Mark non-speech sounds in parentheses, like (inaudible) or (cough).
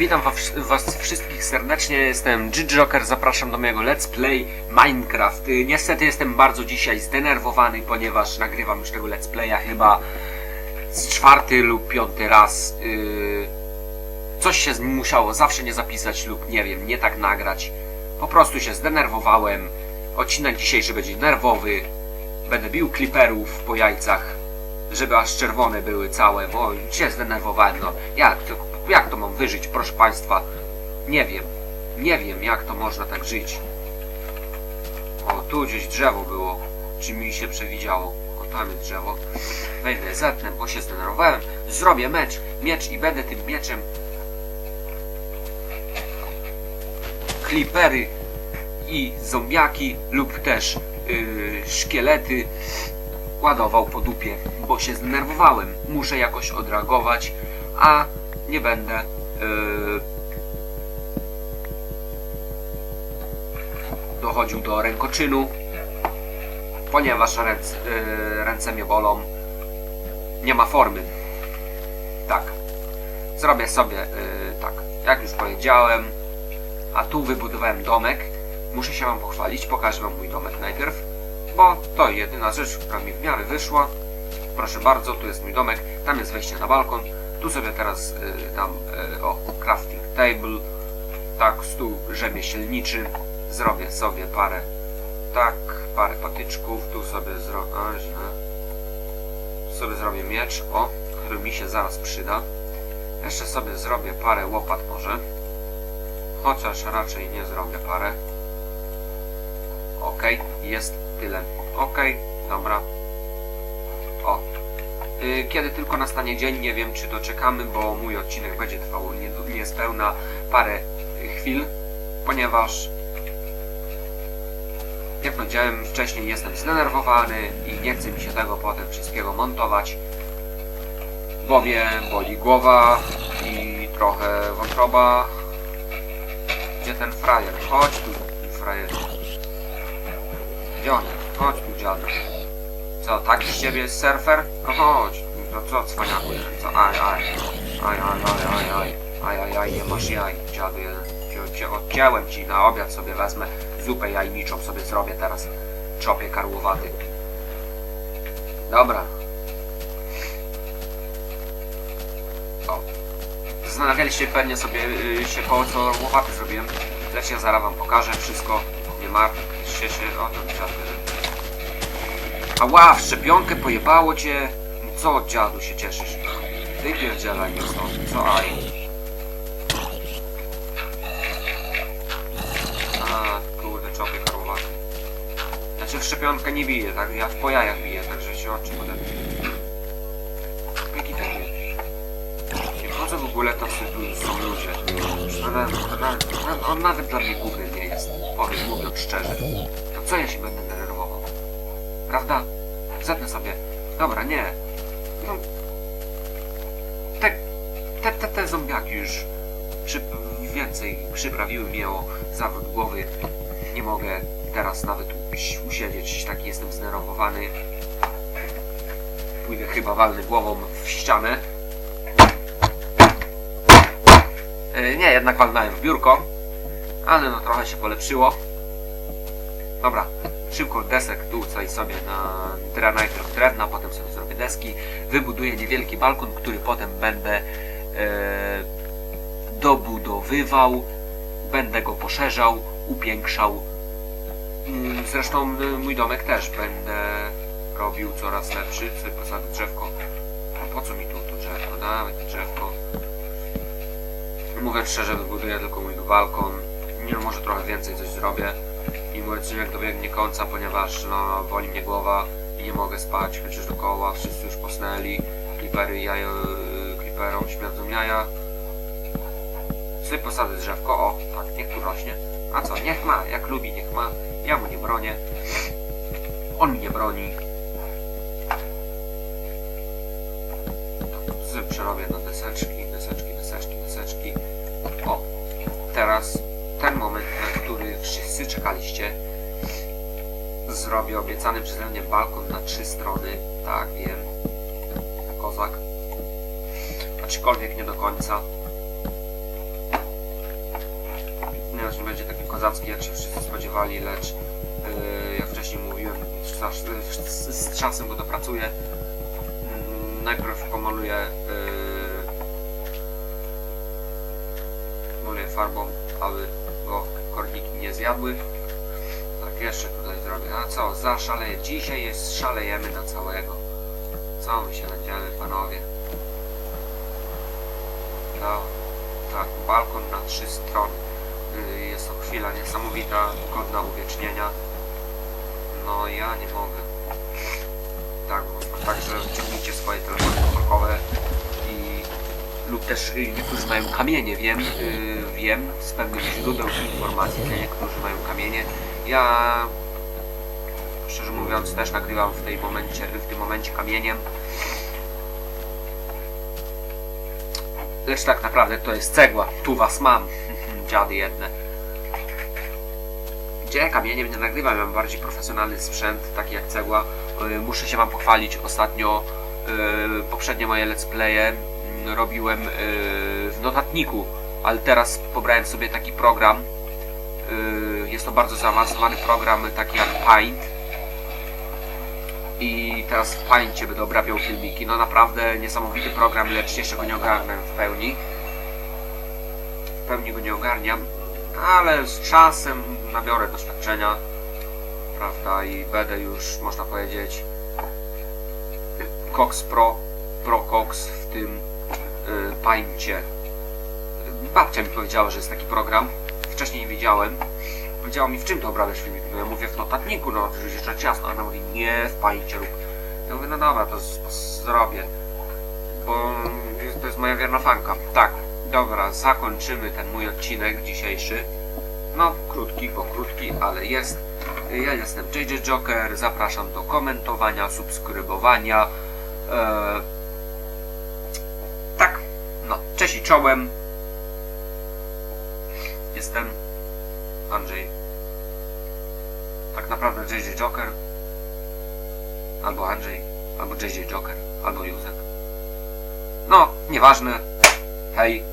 Witam was, was wszystkich serdecznie, jestem G-Joker, zapraszam do mojego Let's Play Minecraft. Y, Niestety jestem bardzo dzisiaj zdenerwowany, ponieważ nagrywam już tego Let's Playa chyba z czwarty lub piąty raz. Y, Coś się musiało zawsze nie zapisać lub nie wiem, nie tak nagrać. Po prostu się zdenerwowałem. Odcinek dzisiejszy będzie nerwowy. Będę bił kliperów po jajcach, żeby aż czerwone były całe, bo się zdenerwowałem. No, jak to, jak to mam wyżyć, proszę Państwa? Nie wiem. Nie wiem, jak to można tak żyć. O, tu gdzieś drzewo było. Czy mi się przewidziało? O, tam jest drzewo. Wejdę, zetnę, bo się zdenerwowałem. Zrobię mecz, miecz i będę tym mieczem klipery i zombiaki lub też yy, szkielety ładował po dupie, bo się zdenerwowałem. Muszę jakoś odreagować, a nie będę yy, dochodził do rękoczynu, ponieważ ręce, yy, ręce mnie bolą. Nie ma formy. Tak. Zrobię sobie yy, tak. Jak już powiedziałem, a tu wybudowałem domek. Muszę się wam pochwalić, pokażę wam mój domek najpierw, bo to jedyna rzecz, która mi w miarę wyszła. Proszę bardzo, tu jest mój domek, tam jest wejście na balkon. Tu sobie teraz y, dam y, o crafting table, tak stół rzemieślniczy. Zrobię sobie parę, tak, parę patyczków. Tu sobie zrobię, sobie zrobię miecz, o, który mi się zaraz przyda. Jeszcze sobie zrobię parę łopat może. Chociaż raczej nie zrobię parę. Ok, jest tyle. Ok, dobra. O. Y, Kiedy tylko nastanie dzień, nie wiem czy doczekamy, bo mój odcinek będzie trwał nie- niespełna parę chwil, ponieważ jak powiedziałem wcześniej, jestem zdenerwowany i nie chce mi się tego potem wszystkiego montować, bowiem boli głowa i trochę wątroba, gdzie ten frajer? Chodź tu, frajer. Jest? Chodź tu, dziadu. Co, taki z ciebie jest surfer? No chodź. No co, cwaniaku jeden, co? Aj, aj. Aj, aj, aj, aj, aj. Aj, aj, aj, nie masz jaj, dziadu jeden. Cie- Odcięłem ci, na obiad sobie wezmę. Zupę jajniczą sobie zrobię teraz. Czopie karłowaty. Dobra. O. Zastanawialiście pewnie sobie y, się po co łopaty zrobiłem. Lecz ja zaraz wam pokażę wszystko. Nie martwcie się o to dziadu. Ała, w szczepionkę pojebało cię. Co dziadu się cieszysz? Wypierdzielaj mnie stąd. Co aj? A, kurde, czopie karłowaty. Znaczy w szczepionkę nie bije, tak? Ja w po jajach biję, także się oczy potem. W ogóle to są- ludzie? On, on, nawet dla mnie głupny nie jest. Powiem, mówiąc szczerze. To co ja się będę denerwował? Prawda? Zetnę sobie. Dobra, nie. No. Te, te, te, te zombiaki już przy, więcej przyprawiły mnie o zawrót głowy. Nie mogę teraz nawet usiedzieć. Taki jestem zdenerwowany. Pójdę chyba walny głową w ścianę. E, Nie, jednak walnąłem w biurko. Ale no trochę się polepszyło. Dobra, szybko desek tu tutaj sobie na dra najpierw drewna, potem sobie zrobię deski. Wybuduję niewielki balkon, który potem będę e, dobudowywał. Będę go poszerzał, upiększał. Mm, Zresztą y, mój domek też będę robił coraz lepszy. Sobie posadzę drzewko. Po co mi tu to drzewko? Dawaj to drzewko. Mówiąc szczerze, wybuduję tylko mój balkon. Nie może trochę więcej coś zrobię. I mój odcinek dobiegnie końca, ponieważ no, boli mnie głowa i nie mogę spać, przecież dookoła wszyscy już posnęli. Klipery, jajo, kliperom śmierdzą jaja. Sobie posadzę drzewko, o, tak, niech tu rośnie. A co, niech ma, jak lubi, niech ma. Ja mu nie bronię. On mi nie broni. Sobie przerobię na deseczki, teraz ten moment, na który wszyscy czekaliście. Zrobię obiecany przeze mnie balkon na trzy strony. Tak, wiem. Kozak. Aczkolwiek nie do końca. ponieważ nie będzie taki kozacki, jak się wszyscy spodziewali, lecz yy, jak wcześniej mówiłem, z, z, z czasem go dopracuję. Mm, najpierw pomaluję yy, farbą, aby go korniki nie zjadły. Tak, jeszcze tutaj zrobię. A co, zaszaleję. Dzisiaj jest szalejemy na całego. Co my się będziemy, panowie? No, tak, balkon na trzy strony. Y, Jest to chwila niesamowita, godna uwiecznienia. No ja nie mogę. Tak, także też y, niektórzy mają kamienie, wiem, y, wiem z pewnych źródeł informacji, że niektórzy mają kamienie. Ja szczerze mówiąc też nagrywam w, tej momencie, w tym momencie kamieniem. Lecz tak naprawdę to jest cegła. Tu was mam. (laughs) Dziady jedne. Gdzie kamieniem nie nagrywam, mam bardziej profesjonalny sprzęt, taki jak cegła. Y, Muszę się wam pochwalić. Ostatnio poprzednie moje let's playe robiłem y, w notatniku, ale teraz pobrałem sobie taki program. Y, Jest to bardzo zaawansowany program, taki jak Paint. I teraz w Paincie będę obrabiał filmiki. No naprawdę niesamowity program, lecz jeszcze go nie ogarnę w pełni. W pełni go nie ogarniam, ale z czasem nabiorę doświadczenia, prawda, i będę już, można powiedzieć, Cox Pro, Pro Cox w tym y, Paincie. Babcia mi powiedziała, że jest taki program. Wcześniej nie wiedziałem. Powiedziała mi, w czym to obrabiasz filmik? No ja mówię, w notatniku, no oczywiście rzecz jasna. Ona mówi, nie, w Paincie rób. Ja mówię, no dobra, to zrobię. Bo to jest moja wierna fanka. Tak, dobra, zakończymy ten mój odcinek dzisiejszy. No, krótki, bo krótki, ale jest. Ja jestem JJ Joker, zapraszam do komentowania, subskrybowania. Eee, no, cześć i czołem. Jestem Andrzej. Tak naprawdę JJ Joker. Albo Andrzej, albo JJ Joker, albo Józek. No, nieważne. Hej.